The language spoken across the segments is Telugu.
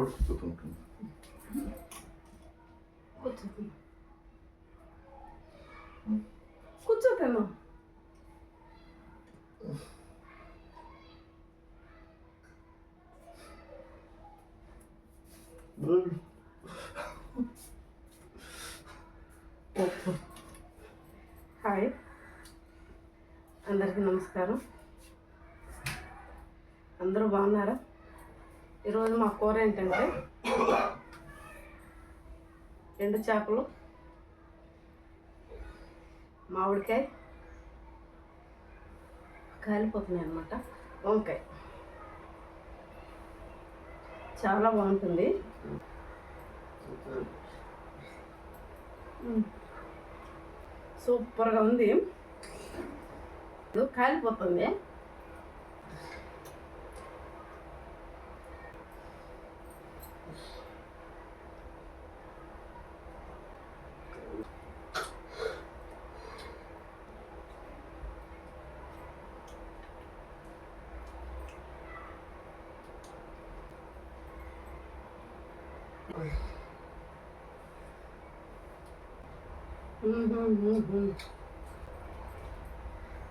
어릴 때 동생. 코트. 코트 앞에만. ఈరోజు మా కూర ఏంటంటే ఎండు చేపలు మామిడికాయ కాలిపోతున్నాయి అన్నమాట. వంకాయ. చాలా బాగుంటుంది. సూపర్గా ఉంది. కాలిపోతుంది.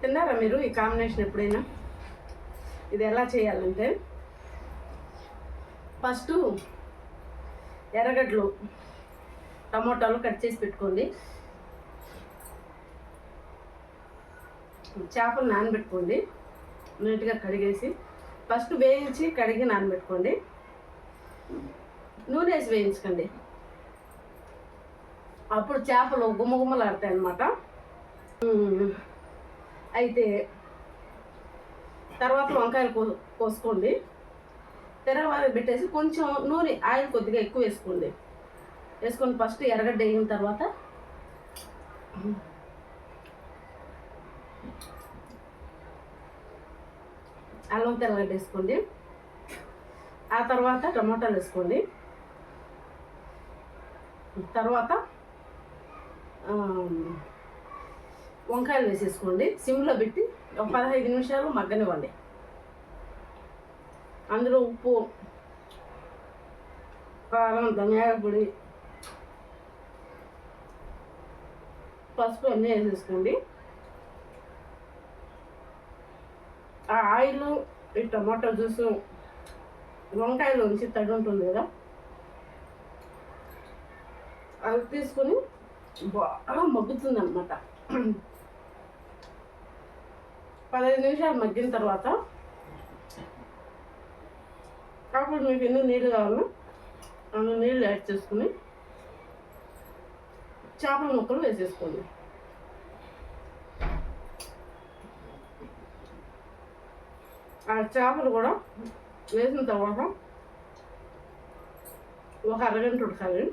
తిన్నారా మీరు ఈ కాంబినేషన్ ఎప్పుడైనా? ఇది ఎలా చేయాలంటే ఫస్ట్ ఎర్రగడ్డలు టమోటాలు కట్ చేసి పెట్టుకోండి. చేపలు నానబెట్టుకోండి. నీట్గా కడిగేసి ఫస్ట్ వేయించి కడిగి నానబెట్టుకోండి. నూనె వేసి వేయించకండి. అప్పుడు చేపలు గుమ్మగుమ్మలాడతాయి అన్నమాట అయితే తర్వాత వంకాయలు కో కోసుకోండి. తెరవాత పెట్టేసి కొంచెం నూనె ఆయిల్ కొద్దిగా ఎక్కువ వేసుకోండి. వేసుకొని ఫస్ట్ ఎర్రగడ్డ వేయిన తర్వాత అల్లం తెల్లగడ్డ వేసుకోండి. ఆ తర్వాత టమాటాలు వేసుకోండి. తర్వాత వంకాయలు వేసేసుకోండి. సిమ్లో పెట్టి ఒక పదహైదు నిమిషాలు మగ్గనివ్వండి. అందులో ఉప్పు కారం ధనియాల పొడి పసుపు అన్నీ వేసేసుకోండి. ఆ ఆయిల్ ఈ టమాటో జ్యూస్ వంకాయలోంచి తడి ఉంటుంది కదా. అది తీసుకొని బాగా మగ్గుతుంది అనమాట పదహైదు నిమిషాలు మగ్గిన తర్వాత అప్పుడు మీకు ఎన్ని నీళ్ళు కావాలో అన్ని నీళ్ళు యాడ్ చేసుకుని చేపల ముక్కలు వేసేసుకోండి ఆ చేపలు కూడా వేసిన తర్వాత ఒక అరగంట ఉడకాలి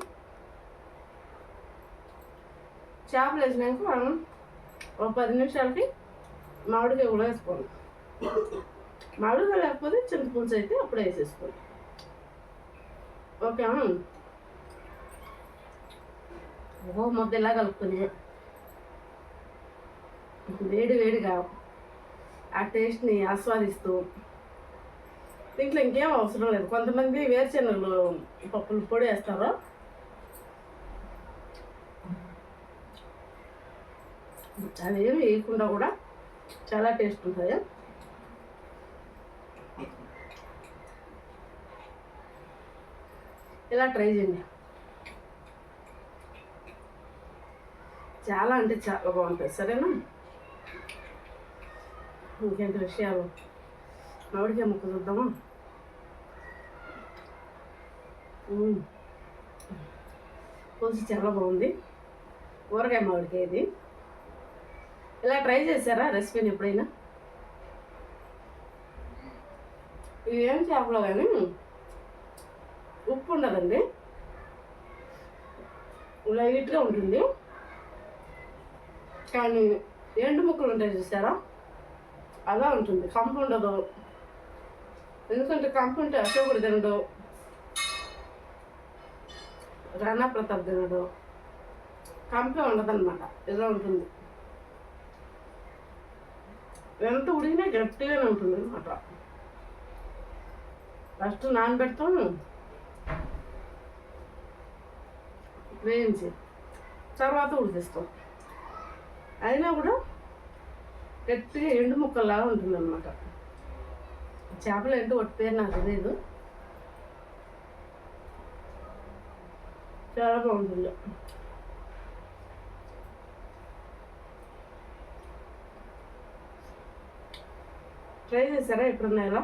చేపలు వేసినాక మనం ఒక పది నిమిషాలకి మామిడికాయ కూడా వేసుకోండి మామిడికాయ లేకపోతే చింతపులుసు అయితే అప్పుడు వేసేసుకోండి ఓకే ఓ ముద్ద ఇలా కలుపుకొని వేడి వేడిగా ఆ టేస్ట్ని ఆస్వాదిస్తూ దీంట్లో ఇంకేం అవసరం లేదు. కొంతమంది వేరుశెనగలు పప్పులు పొడి వేస్తారు అదేమి వేయకుండా కూడా చాలా టేస్ట్ ఉంటుంది. ఇలా ట్రై చేయండి. చాలా అంటే చాలా బాగుంటుంది. సరేనా? ఇంకేంటి విషయాలు? మామిడికాయ ముక్క చూద్దామా? పోసి చాలా బాగుంది. ఊరగాయ మామిడికాయ ఇది. ఇలా ట్రై చేశారా రెసిపీని ఎప్పుడైనా? ఇది ఏం చేపలో కానీ ఉప్పు ఉండదండి. లైట్గా ఉంటుంది. కానీ ఎండు ముక్కలు ఉంటాయి చూసారా? అలా ఉంటుంది. కంపు ఉండదు. ఎందుకంటే కంపు ఉంటే అశోకుడు తినడు. రాణా ప్రతాప్ తినడు. కంపే ఉండదన్నమాట. ఇలా ఉంటుంది. ఎంత ఉడికినా గట్టిగానే ఉంటుంది అనమాట ఫస్ట్ నానబెడతాను వేయించి తర్వాత ఉడికిస్తాం. అయినా కూడా గట్టిగా ఎండు ముక్కల్లాగా ఉంటుంది అనమాట చేపలు ఎండు ఒకటి నాకు తెలియదు. చాలా బాగుంటుంది. ట్రై చేశారా ఎప్పుడన్నా ఇలా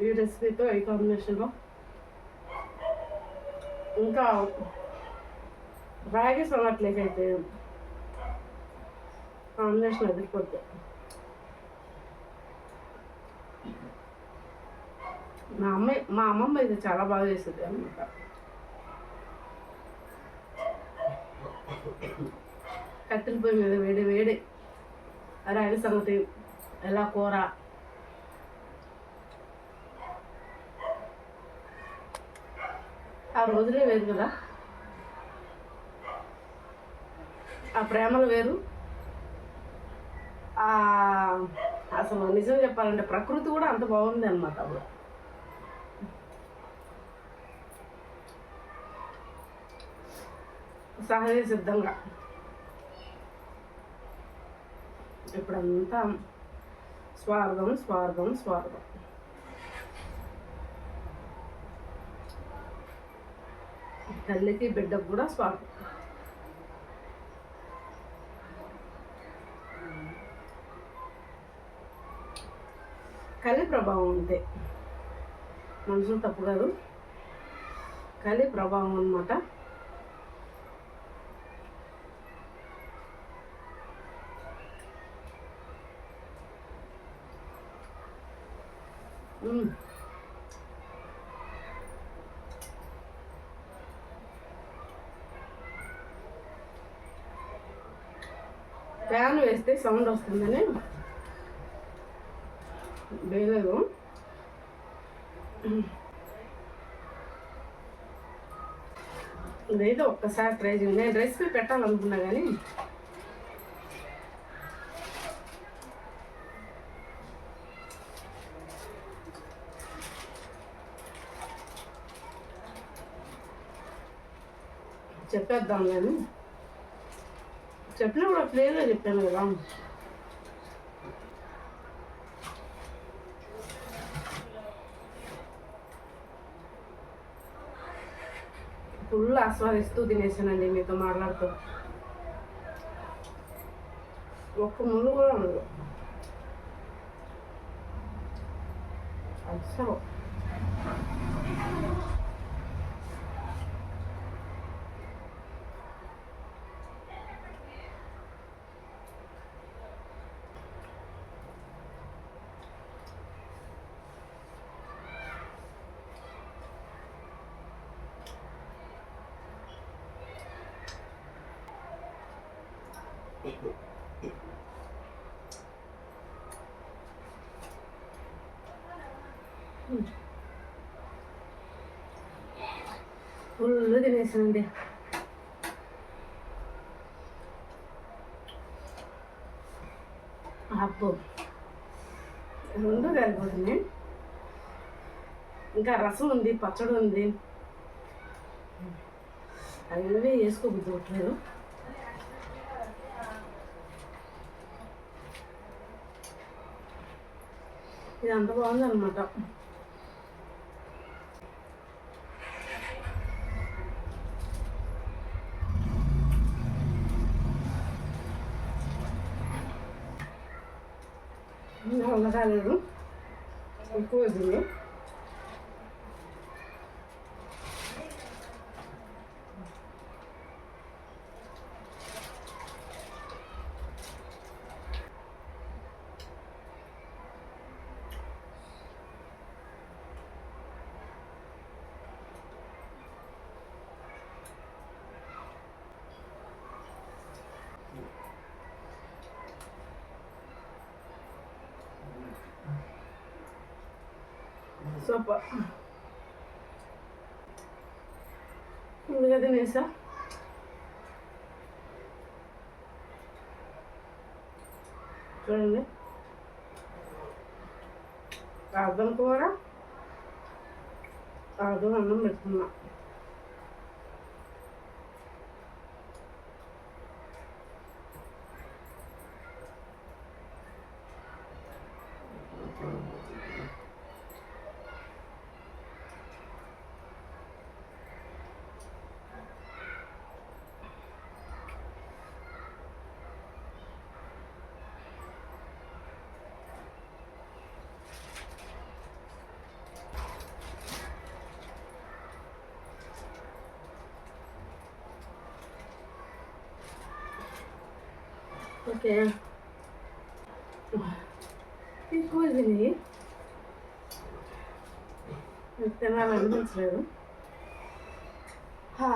ఈ రెసిపీతో ఈ కాంబినేషన్లో ఇంకా రాగి సంగట్లేకైతే కాంబినేషన్ అదిరిపోద్ది మా అమ్మాయి మా అమ్మమ్మ ఇది చాలా బాగా చేసేది అనమాట కట్టెల పొయ్యి మీద వేడి వేడి రాగి సంగతి ఎలా కూర ఆ రోజులే వేరు కదా? ఆ ప్రేమలు వేరు. అసలు నిజం చెప్పాలంటే ప్రకృతి కూడా అంత బాగుంది అనమాట అప్పుడు. సహజ సిద్ధంగా. ఇప్పుడంతా స్వార్థం స్వార్థం స్వార్థం. తల్లికి బిడ్డకు కూడా స్వార్థం. కలి ప్రభావం ఉంటే మనుషులు తప్పు కాదు కలి ప్రభావం అన్నమాట. ఫ్యాన్ వేస్తే సౌండ్ వస్తుందని వేయలేదు. ఇదైతే ఒక్కసారి ట్రై చేయండి. నేను రెసిపీ పెట్టాలనుకున్నా కానీ చెప్పేద్దాం కానీ చెప్పినా కూడా క్లియర్గా చెప్పాను కదా. ఫుల్ ఆస్వాదిస్తూ తినేసానండి మీతో మాట్లాడుతూ. ఒక్క ముళ్ళు కూడా ఉండదు అసలు ఫుల్ తినేసానండి. అప్పు రెండు కలిపోతున్నాయి ఇంకా రసం ఉంది పచ్చడి ఉంది. అవి వేసుకోబుద్ది ఇది అంత బాగుంది అనమాట వల్ల కాలేదు ఎక్కువ సూపర్. ముందుగా తినేసా? చూడండి. అర్థం కూర అర్థం అన్నం పెట్టుకున్నా. ఓకే ఎక్కువ తిని తినాలనిపించలేదు హా.